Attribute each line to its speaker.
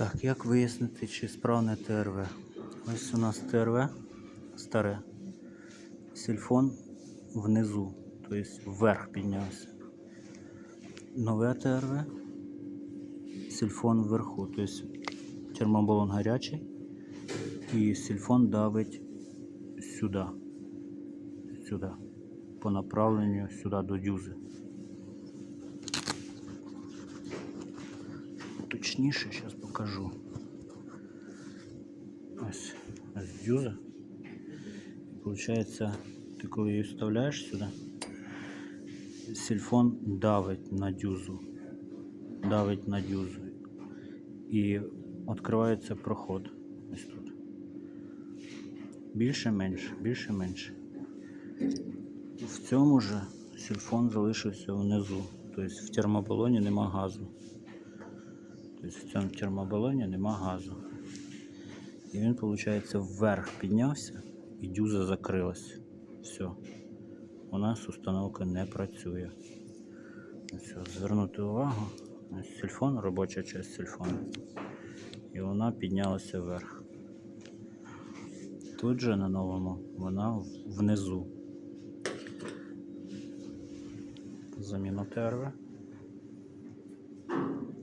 Speaker 1: Так, як вияснити, чи справне ТРВ? Ось у нас ТРВ старе. Сільфон внизу, тобто вверх піднявся. Нове ТРВ. Сільфон вверху, тобто термобалон гарячий. І сільфон давить сюди. Сюди. По направленню сюди до дюзи. Точніше, зараз покажу. Ось, дюза. Виходить, ти коли її вставляєш сюди, сільфон давить на дюзу. Давить на дюзу. І відкривається проход. Ось тут. Більше менше, більше менше. В цьому же сільфон залишився внизу. Тобто в термобалоні нема газу. Тобто в цьому термобалоні нема газу. І він, виходить, вверх піднявся і дюза закрилась. Все. У нас установка не працює. Все, звернути увагу. Сельфон, робоча частина сельфону. І вона піднялася вверх. Тут же на новому вона внизу. Заміна ТРВ.